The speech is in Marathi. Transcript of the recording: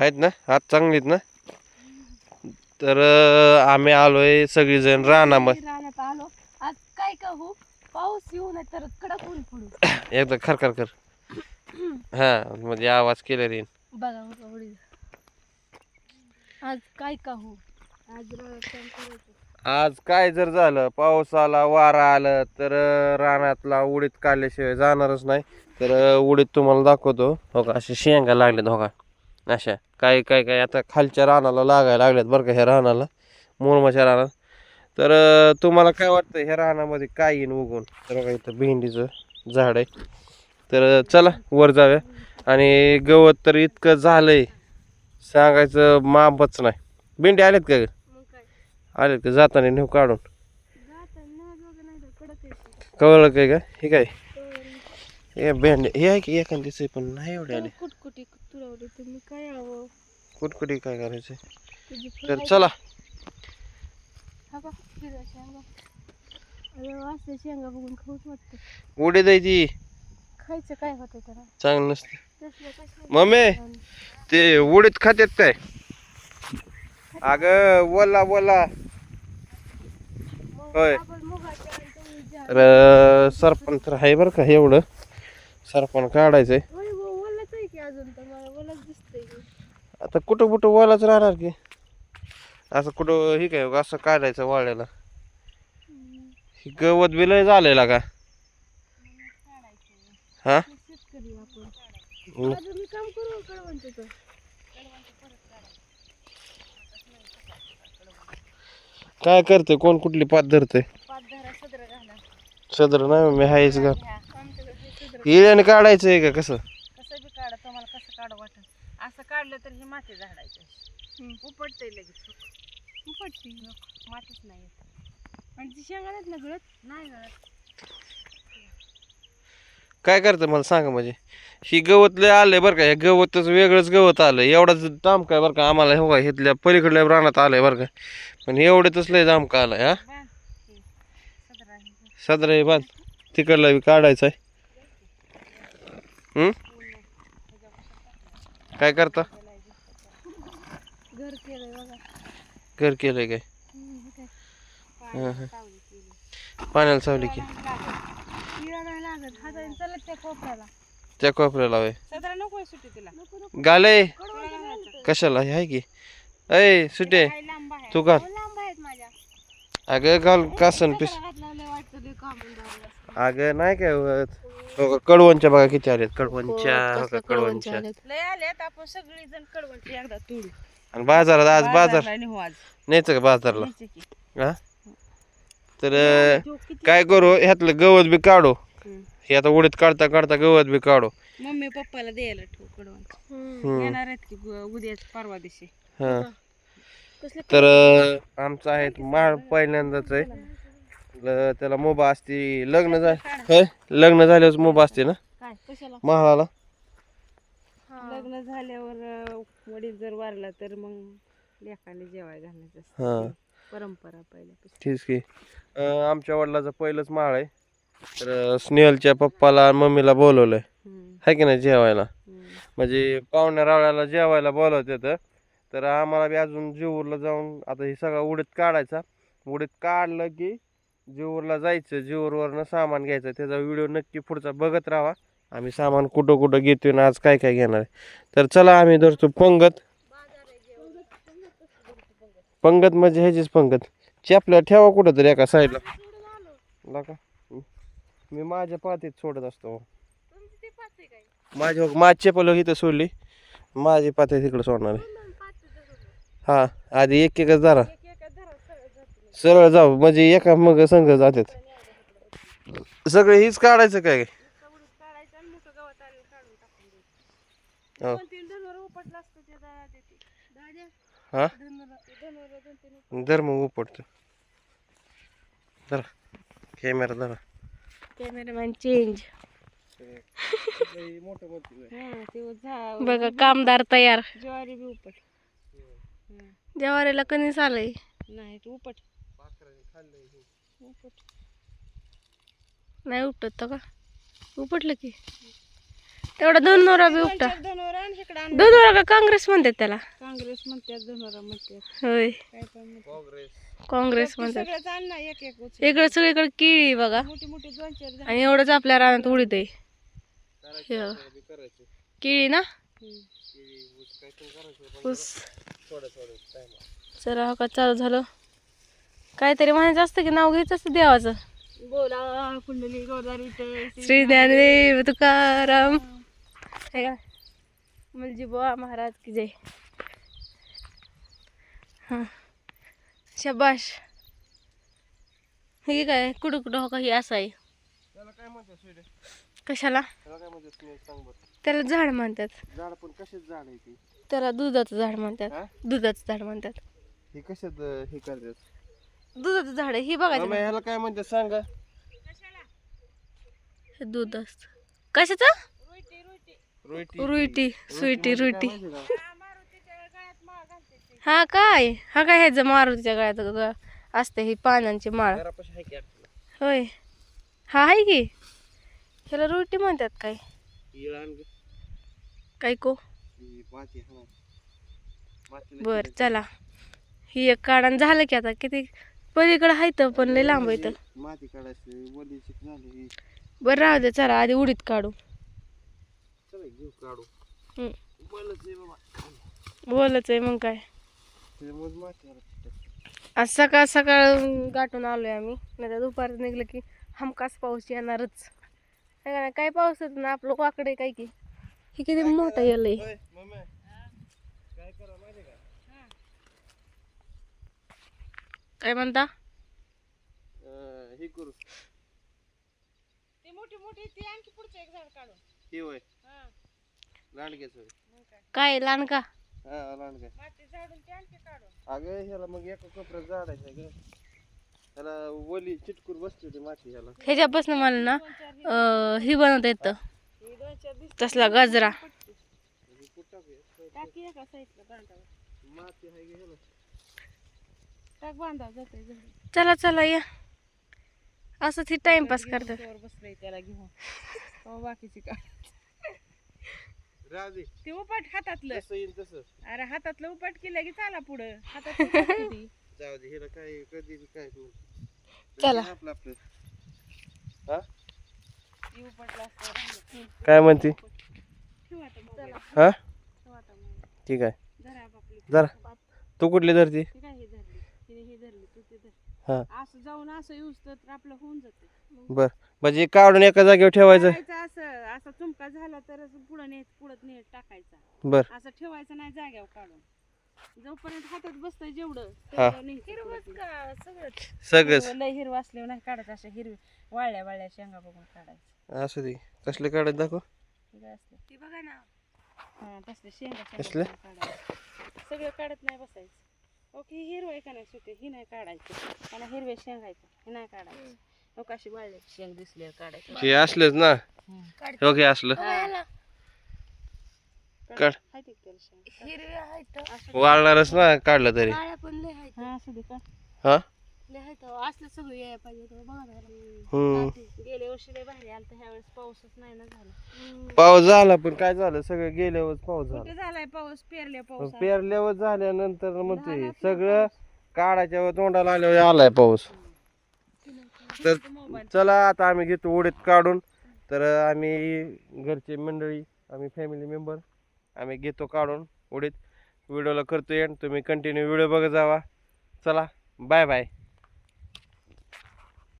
आहेत ना? हात चांगलीत ना? तर आम्ही आलोय सगळीजण रानामध्ये. रानात आलो. आज काय का हो पाऊस येऊ नये तर कडक ऊन पडू. एकदा खरखर कर. हा म्हणजे आवाज केला रे. बघा बघा उडी आज काय का हो आज रानात काम करायचं. आज काय जर झालं पाऊस आला वारा आलं तर रानातला उडीत काढल्याशिवाय जाणारच नाही. तर उडीत तुम्हाला दाखवतो. हो का? असे शेंगा लागल्यात हो का? अशा. काय काय काय आता खालच्या रानाला लागायला लागल्यात बरं का ह्या रानाला. मोरमाच्या रानात तर तुम्हाला काय वाटतं ह्या रानामध्ये काय येईन उगून तर बघा इथं भेंडीचं झाड आहे. तर चला वर जाऊया. आणि गवत तर इतकं झालंय. सांगायचं मापच नाही. भेंडी आल्यात का ग? मग काय आले का? जाताना नेऊ काढून. कळलं काय का हे काय? हे भेंड हे आहे की पण? नाही एवढे आले. कुटकुटी तुरावली काय हवं? कुठकुठी काय करायचं तुझी तर चला. हा हिरव्या शेंगा. अरे वाजता शेंगा बघून खाऊच वाटतं. उडी द्यायची खायचं काय होतं त्याला? चांगलं नसतं. तसलं कसलं मम्मी ते उडीत खात्यात काय? अग बोला बोला मग होय. आपण मुगाच्या आणि चवळीच्या- तर सरपण तर आहे बरं का एवढं. सरपण काढायचंय. ओलंच आहे की अजून तर मला ओलंच दिसतंय की. आता कुठं कुठं वालाच राहणार की? असं कुठं हे काय असं काढायचं वाळ्याला ही गवत बिलय झालेला का? हा? काय करते? कोण कुठली पात धरते? सदर नाही मी हायच का हे सदर हिऱ्याने काढायचंय का कसं? कसं बी काढा तुम्हाला कसं काढ वाटत असं काढलं तर ही माती झाडायचं उपटतंय लगेच उपटती मातीच नाही आणि ती ना गळत? नाही गळत. काय करतं मला सांगा म्हणजे? ही गवत लय आलंय बरं का हे गवतच वेगळंच गवत आलं एवढाच दाम काय बरं का आम्हाला. हो का इथल्या पलीकडल्या रानात आलंय बरं का. पण एवढ्यातच लय दाम का आलाय हा? सदरा हे सदरा हे बांध. तिकडला बी काढायचा आहे? काय करता? घर केलंय बघा. घर केलंय काय? हे हं, हं. पाण्याला सावली की त्या कोपऱ्याला. होय. सदरा नको सुटी तुला. नको नको गाले. कडवं घालतं. कशाला? हे आहे की. अय सुटे तू घाल अहो, लांब आहेत माझ्या अगं घाल कासन पिस. अगं नाही काय होत. हो का, कडवणच्या बघा किती आलेत कडवणच्या हो का, कसलं कडवणच्या आलेत. लय आलेत आपण सगळी जण कडवंची एकदा तोडू. आणि बाजारात आज बाजार न्यायचं का बाजारला. हा? तर काय करू? ह्यातलं गवत बी काढू. हं. हे आता उडीत काढता काढता गवत बी काढू. मम्मी पप्पाला द्यायला ठेव कडवण. येणार आहेत की उद्या परवा दिवशी. हा. तर आमचं आहे माळ पहिल्यांदाच आहे. त्याला मोबा असते लग्न झालं होय? लग्न झाल्यावर मोबा असते ना? काय कशाला? महाळाला हा. लग्न झाल्यावर वडील जर वारला तर मग जेवाय घालण्याचं. हा. परंपरा ठीक आहे आमच्या वडिलाचं पहिलंच माळ आहे. तर स्नेहलच्या पप्पाला आणि मम्मीला बोलवलंय. आहे की नाही जेवायला. म्हणजे पाहुण्या रावळ्याला जेवायला बोलवत येतं तर आम्हाला बी अजून जेऊरला जाऊन आता हे सगळं उडीत काढायचा. उडीत काढलं की जेऊरला जायचं. जेऊरवरनं सामान घ्यायचं. त्याचा व्हिडिओ नक्की पुढचा बघत राहा. आम्ही सामान कुठं कुठं घेतोय ना आज काय काय घेणार आहे. तर चला आम्ही धरतो पंगत. पंगत म्हणजे ह्याचीच पंगत. चेपल्या ठेवा कुठं तरी एका साईडला नका मी माझ्या पातीत सोडत असतो. माझी माझी चेपल इथं सोडली. माझी पाती तिकडे सोडणार आहे. हा आधी एक एकच धरा. एक एका धरा सरळ जातील. सरळ जाऊ म्हणजे एका मग संघ जातात सगळे हीच काढायचं काय? कवडीत काढायचं आणि मोठं गवत आलेलं काढून टाकून द्यायचं. हो. दोन तीन धनुर उपटलं असतं ते दळा देते. दाद्या, हा? धनुर- धनुर दोन तीन धर मग उपटतो. धरा. कॅमेरा धरा. Cameraman change. हा, ते झा- बघा कामदार तयार. ज्वारी बी उपट जवारीला कणीस आलंय. नाही तू उपट. उपट. नाही उपटत तो का? उपटलं की. तेवढा धनोरा बी उपटा. धनोरा का काँग्रेस म्हणतात त्याला? काँग्रेस म्हणतात धनोरा म्हणतात. होय. काँग्रेस. म्हणतात. इकडे सगळीकडे केळी बघा. आणि एवढंच आपल्या रानात उडीत आहे. हे. केळी ना? ऊस चला हो का? चालू झालं. काहीतरी म्हणायचं असतं की नाव घ्यायचं असतं देवाचं? बोला कुंडली गोदारी श्री ज्ञानदेव तुकाराम. हे का मुलजी बुवा महाराज की जय. हां. शबाश. हे काय? कुठं कुठं हो का? हे असं आहे. कशाला? त्याला काय म्हणतात? स्नेह सांग बरं. त्याला झाड म्हणतात. झाड पण कशाच झाड आहे ती? त्याला दुधाचं झाड म्हणतात. हा? दुधाचं झाड म्हणतात. हे कशात अं, हे करतात? दुधाचं झाड आहे हे बघायचं ह्याला काय म्हणतात सांगा. हे दूध असत. कशाचं? रोईटी रुईटी स्वीटी म्हणजे रुईटी का? हा काय? हा काय ह्याचं मारुतीच्या गळ्यात ग- असते ही पानांची माळ. घरापाशी आहे की आपल्याला होय. हा आहे की. ह्याला रोटी म्हणतात काय? येळ आण गं. काय को? बर चला. ही एक काढण झालं की आता किती? पलीकडे आहे तर पण लय लांब येतं माती काढायची वलीची झाली बरं राहू दे चला. आधी उडीत काढू. चला घेऊ काढू हम्म. बोलच आहे बाबा बोलच आहे मग काय? माती आला आज सकाळ सकाळ गाठून आलोय आम्ही. नाही तर दुपारी निघलं की हमखास पाऊस येणारच. है का नाही? काय पाऊस येत ना आपलं वाकडे काय की. हे किती मोठं मम्मी. काय करा माहिती का? काय म्हणता? हे करू. ती मोठी मोठी ती आणखी पुढचं एक झाड काढून. हे होय हा. लांडग्याच होय मग काय? काय लहान का? हा लांडग्या माती झाडून ते आणखी काढून. अगं ह्याला मग एका कोपऱ्यात झाडायचं ग ह्याला वली चिटकून बसते माती ह्याला. ह्याच्यापासून मला ना ही- अं, ही बनवता येतं. तसला गजरा. चला चला या. असंच ही टाइमपास करतात. ते उपाट हातातलं. जसं येईल तसं. अरे हातातलं उपाट केलं की चाला. पुढं हातात तू चला. काय म्हणते? ठेवू आता मोबाईल. हा? ठेवू आता ठीक आहे. धरा. बापली जरा तू कुठली धरती? काय हे. हा असं जाऊन असं येऊस तर आपलं होऊन जाते बर. म्हणजे काढून एका जागेवर ठेवायचं? असं असं चुमका झाला तरच पुढं नेत पुढत नेत टाकायचा बर. असं ठेवायचं नाही जाग्यावर काढून जोपर्यंत हातात बसतंय जेवढं हा. तेवढं न्यायचं पुढं ते. सगळंच. हो, हिरवं असल्यावर नाही काढायचं अशा हिरवी वाळल्या वाळल्या शेंगा बघून काढायचं. असू दे. कसले काढत दाखव. हे असलं ती बघा ना. हा तसले शेंगा कसले? शेंगा बघून काढायचं. सगळं काढत नाही बसायचं. ओके ही हिरवं आहे का नाही सुटे? ही नाही काढायची. आणि हिरवे शेंगायचं हे नाही काढायचं. हो कशी वाळल्याची शेंग दिसल्यावर काढायचं हे असलेच ना. ओके असलं. ह्याला काढ. हाय ते त्याला शेंग. हिरवे आहेत. वाळणारच ना काढलं तरी. काळ्या पण लय आहेत हा असू दे का हा? लय आहेत असलं सगळं यायला पाहिजे होतं. बघा ना. हम्म. गेल्या वर्षी लय भारी आलं ह्या वेळेस पाऊसच नाही ना झाला. पाऊस झाला पण काय झालं? सगळं गेल्यावर पाऊस झाला. कुठे झालाय पाऊस? पेरल्या पाऊस पेरल्यावर झाल्यानंतर म्हणतोय सगळं काढायच्या वर तोंडाला आल्यावर आलाय पाऊस. तर चला आता आम्ही घेतो उडीत काढून. तर आम्ही घरचे मंडळी आम्ही फॅमिली मेंबर आम्ही घेतो काढून उडीत व्हिडिओला करतो एंड तुम्ही कंटिन्यू व्हिडिओ बघत जावा. चला बाय बाय